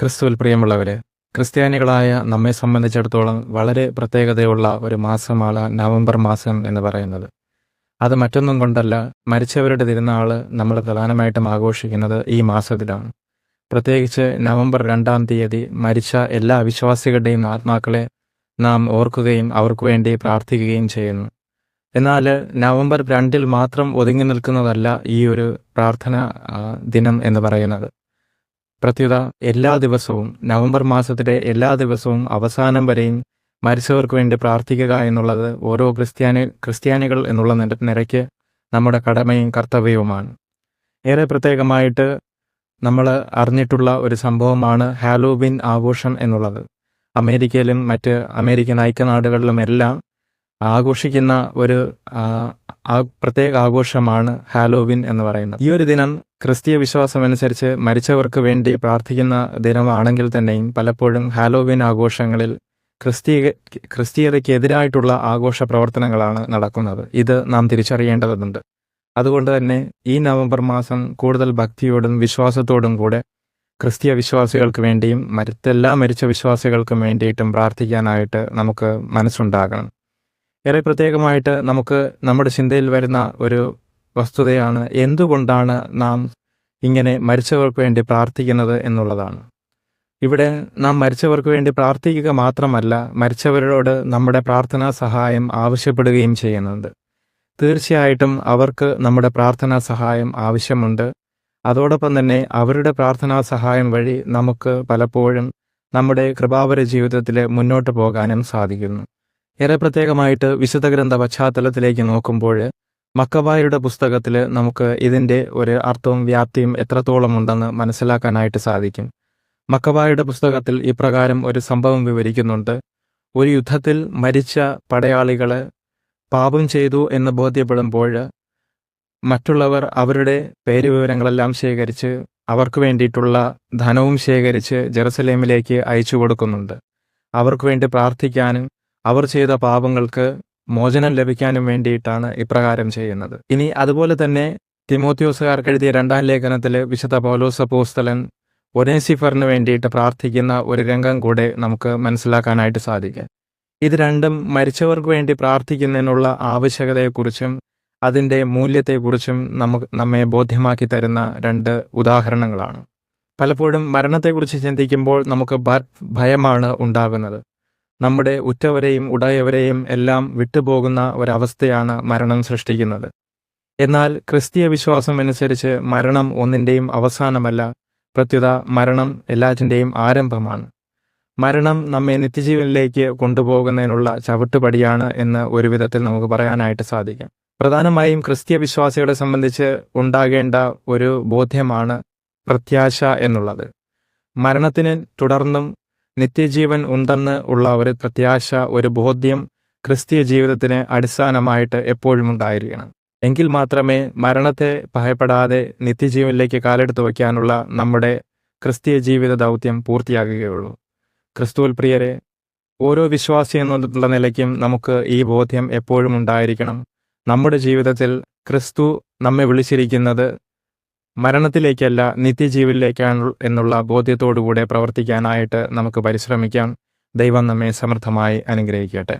ക്രിസ്തുവിൽ പ്രിയമുള്ളവരെ ക്രിസ്ത്യാനികളായ നമ്മെ സംബന്ധിച്ചിടത്തോളം വളരെ പ്രത്യേകതയുള്ള ഒരു മാസമാണ് നവംബർ മാസം എന്ന് പറയുന്നത്. അത് മറ്റൊന്നും കൊണ്ടല്ല മരിച്ചവരുടെ തിരുനാൾ നമ്മൾ പ്രധാനമായിട്ടും ആഘോഷിക്കുന്നത് ഈ മാസത്തിലാണ്. പ്രത്യേകിച്ച് നവംബർ രണ്ടാം തീയതി മരിച്ച എല്ലാ വിശ്വാസികളുടെയും ആത്മാക്കളെ നാം ഓർക്കുകയും അവർക്ക് വേണ്ടി പ്രാർത്ഥിക്കുകയും ചെയ്യുന്നു. എന്നാൽ നവംബർ രണ്ടിൽ മാത്രം ഒതുങ്ങി നിൽക്കുന്നതല്ല ഈ ഒരു പ്രാർത്ഥന ദിനം എന്ന് പറയുന്നത്. പ്രത്യുത എല്ലാ ദിവസവും നവംബർ മാസത്തിലെ എല്ലാ ദിവസവും അവസാനം വരെയും മരിച്ചവർക്ക് വേണ്ടി പ്രാർത്ഥിക്കുക എന്നുള്ളത് ഓരോ ക്രിസ്ത്യാനി ക്രിസ്ത്യാനികൾ എന്നുള്ള നിരക്ക് നമ്മുടെ കടമയും കർത്തവ്യവുമാണ്. ഏറെ പ്രത്യേകമായിട്ട് നമ്മൾ അറിഞ്ഞിട്ടുള്ള ഒരു സംഭവമാണ് ഹാലോവിൻ ആഘോഷം എന്നുള്ളത്. അമേരിക്കയിലും മറ്റ് അമേരിക്കൻ ഐക്യനാടുകളിലും എല്ലാം ആഘോഷിക്കുന്ന ഒരു പ്രത്യേക ആഘോഷമാണ് ഹാലോവിൻ എന്ന് പറയുന്നത്. ഈ ഒരു ദിനം ക്രിസ്തീയ വിശ്വാസം അനുസരിച്ച് മരിച്ചവർക്ക് വേണ്ടി പ്രാർത്ഥിക്കുന്ന ദിനമാണെങ്കിൽ തന്നെയും പലപ്പോഴും ഹാലോവിൻ ആഘോഷങ്ങളിൽ ക്രിസ്തീയ ക്രിസ്തീയതയ്ക്കെതിരായിട്ടുള്ള ആഘോഷ പ്രവർത്തനങ്ങളാണ് നടക്കുന്നത്. ഇത് നാം തിരിച്ചറിയേണ്ടതുണ്ട്. അതുകൊണ്ട് തന്നെ ഈ നവംബർ മാസം കൂടുതൽ ഭക്തിയോടും വിശ്വാസത്തോടും കൂടെ ക്രിസ്തീയ വിശ്വാസികൾക്ക് വേണ്ടിയും മറ്റെല്ലാ മരിച്ച വിശ്വാസികൾക്കും വേണ്ടിയിട്ടും പ്രാർത്ഥിക്കാനായിട്ട് നമുക്ക് മനസ്സുണ്ടാകണം. ഏറെ പ്രത്യേകമായിട്ട് നമുക്ക് നമ്മുടെ ചിന്തയിൽ വരുന്ന ഒരു വസ്തുതയാണ് എന്തുകൊണ്ടാണ് നാം ഇങ്ങനെ മരിച്ചവർക്ക് വേണ്ടി പ്രാർത്ഥിക്കുന്നത് എന്നുള്ളതാണ്. ഇവിടെ നാം മരിച്ചവർക്ക് വേണ്ടി പ്രാർത്ഥിക്കുക മാത്രമല്ല മരിച്ചവരോട് നമ്മുടെ പ്രാർത്ഥനാ സഹായം ആവശ്യപ്പെടുകയും ചെയ്യുന്നുണ്ട്. തീർച്ചയായിട്ടും അവർക്ക് നമ്മുടെ പ്രാർത്ഥനാ സഹായം ആവശ്യമുണ്ട്. അതോടൊപ്പം തന്നെ അവരുടെ പ്രാർത്ഥനാ സഹായം വഴി നമുക്ക് പലപ്പോഴും നമ്മുടെ കൃപാവര ജീവിതത്തിൽ മുന്നോട്ട് പോകാനും സാധിക്കുന്നു. ഏറെ പ്രത്യേകമായിട്ട് വിശുദ്ധ ഗ്രന്ഥ പശ്ചാത്തലത്തിലേക്ക് നോക്കുമ്പോൾ മക്കബായരുടെ പുസ്തകത്തിൽ നമുക്ക് ഇതിന്റെ ഒരു അർത്ഥവും വ്യാപ്തിയും എത്രത്തോളം ഉണ്ടെന്ന് മനസ്സിലാക്കാനായിട്ട് സാധിക്കും. മക്കബായയുടെ പുസ്തകത്തിൽ ഇപ്രകാരം ഒരു സംഭവം വിവരിക്കുന്നുണ്ട്. ഒരു യുദ്ധത്തിൽ മരിച്ച പടയാളികൾ പാപം ചെയ്തു എന്ന് ബോധ്യപ്പെടുമ്പോൾ മറ്റുള്ളവർ അവരുടെ പേര് വിവരങ്ങളെല്ലാം ശേഖരിച്ച് അവർക്ക് വേണ്ടിയിട്ടുള്ള ധനവും ശേഖരിച്ച് ജെറുസലേമിലേക്ക് അയച്ചു കൊടുക്കുന്നുണ്ട്. അവർക്ക് വേണ്ടി പ്രാർത്ഥിക്കാനും അവർ ചെയ്ത പാപങ്ങൾക്ക് മോചനം ലഭിക്കാനും വേണ്ടിയിട്ടാണ് ഇപ്രകാരം ചെയ്യുന്നത്. ഇനി അതുപോലെ തന്നെ തിമോത്യോസുകാർക്ക് എഴുതിയ രണ്ടാം ലേഖനത്തിൽ വിശുദ്ധ പൗലോസ് പോസ്തലൻ ഒനേസിഫറിന് വേണ്ടിയിട്ട് പ്രാർത്ഥിക്കുന്ന ഒരു രംഗം കൂടെ നമുക്ക് മനസ്സിലാക്കാനായിട്ട് സാധിക്കും. ഇത് രണ്ടും മരിച്ചവർക്ക് വേണ്ടി പ്രാർത്ഥിക്കുന്നതിനുള്ള ആവശ്യകതയെക്കുറിച്ചും അതിന്റെ മൂല്യത്തെക്കുറിച്ചും നമുക്ക് നമ്മെ ബോധ്യമാക്കി തരുന്ന രണ്ട് ഉദാഹരണങ്ങളാണ്. പലപ്പോഴും മരണത്തെക്കുറിച്ച് ചിന്തിക്കുമ്പോൾ നമുക്ക് ഭയമാണ് ഉണ്ടാകുന്നത്. നമ്മുടെ ഉറ്റവരെയും ഉടയവരെയും എല്ലാം വിട്ടുപോകുന്ന ഒരവസ്ഥയാണ് മരണം സൃഷ്ടിക്കുന്നത്. എന്നാൽ ക്രിസ്തീയ വിശ്വാസം അനുസരിച്ച് മരണം ഒന്നിന്റെയും അവസാനമല്ല പ്രത്യുത മരണം എല്ലാറ്റിന്റെയും ആരംഭമാണ്. മരണം നമ്മെ നിത്യജീവനിലേക്ക് കൊണ്ടുപോകുന്നതിനുള്ള ചവിട്ടുപടിയാണ് എന്ന് ഒരു വിധത്തിൽ നമുക്ക് പറയാനായിട്ട് സാധിക്കും. പ്രധാനമായും ക്രിസ്തീയ വിശ്വാസികളെ സംബന്ധിച്ച് ഉണ്ടാകേണ്ട ഒരു ബോധ്യമാണ് പ്രത്യാശ എന്നുള്ളത്. മരണത്തിന് തുടർന്നും നിത്യജീവൻ ഉണ്ടെന്ന് ഉള്ള ഒരു പ്രത്യാശ ഒരു ബോധ്യം ക്രിസ്തീയ ജീവിതത്തിന് അടിസ്ഥാനമായിട്ട് എപ്പോഴും ഉണ്ടായിരിക്കണം. എങ്കിൽ മാത്രമേ മരണത്തെ ഭയപ്പെടാതെ നിത്യജീവനിലേക്ക് കാലെടുത്ത് വയ്ക്കാനുള്ള നമ്മുടെ ക്രിസ്തീയ ജീവിത ദൗത്യം പൂർത്തിയാകുകയുള്ളൂ. ക്രിസ്തുവിൽ പ്രിയരെ ഓരോ വിശ്വാസി എന്നുള്ള നിലയ്ക്കും നമുക്ക് ഈ ബോധ്യം എപ്പോഴും ഉണ്ടായിരിക്കണം. നമ്മുടെ ജീവിതത്തിൽ ക്രിസ്തു നമ്മെ വിളിച്ചിരിക്കുന്നത് മരണത്തിലേക്കല്ല നിത്യജീവനിലേക്കാണ് എന്നുള്ള ബോധ്യത്തോടുകൂടെ പ്രവർത്തിക്കാനായിട്ട് നമുക്ക് പരിശ്രമിക്കാം. ദൈവം നമ്മെ സമൃദ്ധമായി അനുഗ്രഹിക്കട്ടെ.